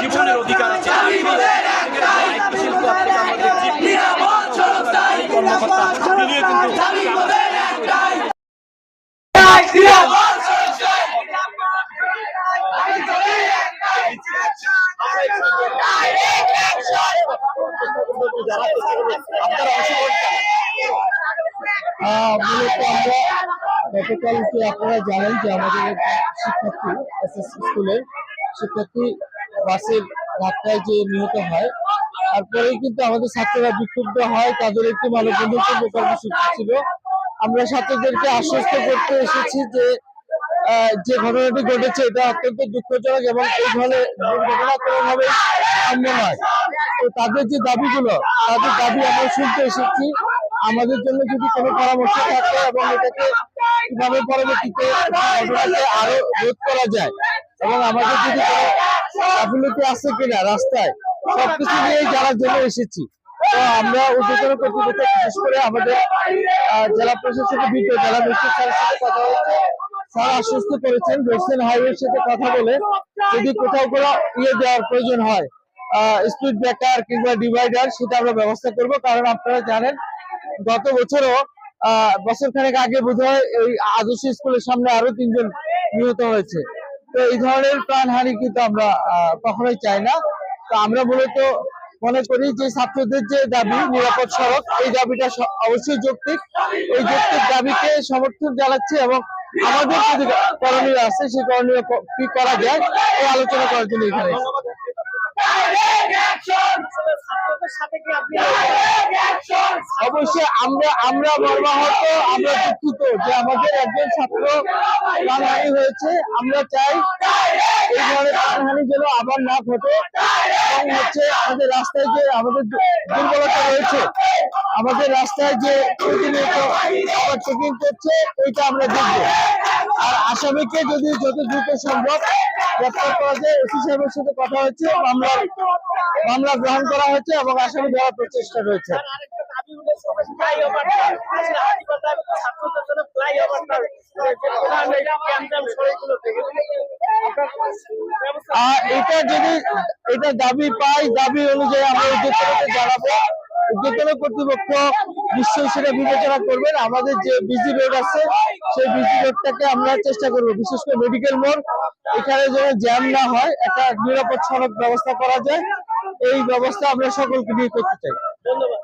জীবনের অধিকার আছে মিলিয়ে কিন্তু আপনারা অংশগ্রহণ আহ, মূলত আমরা আপনারা জানেন যে আমাদের শিক্ষার্থী স্কুলের শিক্ষার্থী বাসের ধাক্কায় যে নিহত হয় তারপরেই কিন্তু আমাদের ছাত্ররা বিক্ষুব্ধ হয়, তাদের একটি মানববন্ধন কর্মসূচি ছিল। আমরা ছাত্রদেরকে আশ্বস্ত করতে এসেছি যে যে ঘটনাটি ঘটেছে এটা অত্যন্ত দুঃখজনক এবং এই ধরনের দুর্ঘটনা কোনোভাবেই কাম্য নয়। তো তাদের যে দাবিগুলো, তাদের দাবি আমরা শুনতে এসেছি। আমাদের জন্য যদি কোনো পরামর্শ থাকে এবং এটাকে কীভাবে পরবর্তীতে ঘটনাকে আরও রোধ করা যায়? এবং আমাদের যদি গাফিলতি আছে কিনা রাস্তায়, সবকিছু নিয়েই জানার জন্য এসেছি আমরা উদ্যোগের কর্তৃপক্ষ বিশেষ করে আমাদের জেলা প্রশাসকের ভিতরে জেলা ম্যাজিস্ট্রেট স্যারের সাথে কথা হয়েছে স্যার আশ্বস্ত করেছেন ওয়েস্টার্ন হাইওয়ের সাথে কথা বলে যদি কোথাও কোনো ইয়ে দেওয়ার প্রয়োজন হয় স্পিড ব্রেকার কিংবা ডিভাইডার সেটা আমরা ব্যবস্থা করব। কারণ আপনারা জানেন, গত বছরও বছর খানেক আগে বোধহয় এই আদর্শ স্কুলের সামনে আরও তিনজন নিহত হয়েছে। তো এই ধরনের প্রাণহানি কিন্তু আমরা কখনোই চাই না। তো আমরা মূলত মনে করি যে ছাত্রদের যে দাবি, নিরাপদ সড়ক, এই দাবিটা অবশ্যই যৌক্তিক। এই যৌক্তিক দাবিকে সমর্থন জানাচ্ছে এবং আমাদের যদি করণীয় আছে, সেই করণীয় কি করা যায়, এই আলোচনা করার জন্য এখানে অবশ্যই আমরা আমরা মর্মাহত, আমরা দুঃখিত যে আমাদের একজন ছাত্র প্রাণহানি হয়েছে। আমরা চাই এই ধরনের প্রাণহানি যেন আবার না ঘটে এবং হচ্ছে আমাদের রাস্তায় যে আমাদের দুর্বলতা রয়েছে, আমাদের রাস্তায় যে প্রতিনিয়ত আবার চেকিং করছে এইটা আমরা দেখব। আর আসামিকে যদি যত দ্রুত সম্ভব গ্রেপ্তার করা যায়, ওসি সাহেবের সাথে কথা হয়েছে মামলা মামলা গ্রহণ করা হয়েছে এবং আসামি দেওয়ার প্রচেষ্টা রয়েছে। আর এটা যদি এটা দাবি পাই দাবি অনুযায়ী আমরা উদ্যোক্তাকে জানাব। উদ্যোক্তা কর্তৃপক্ষ নিশ্চয়ই সেটা বিবেচনা করবেন। আমাদের যে বিজি রোড আছে সেই বিজি রোডটাকে আমরা চেষ্টা করব। বিশেষ করে মেডিকেল মোড় এখানে যেন জ্যাম না হয় একটা নিরাপদ সড়ক ব্যবস্থা করা যায়। এই ব্যবস্থা আমরা সকলকে নিয়ে করতে চাই। ধন্যবাদ।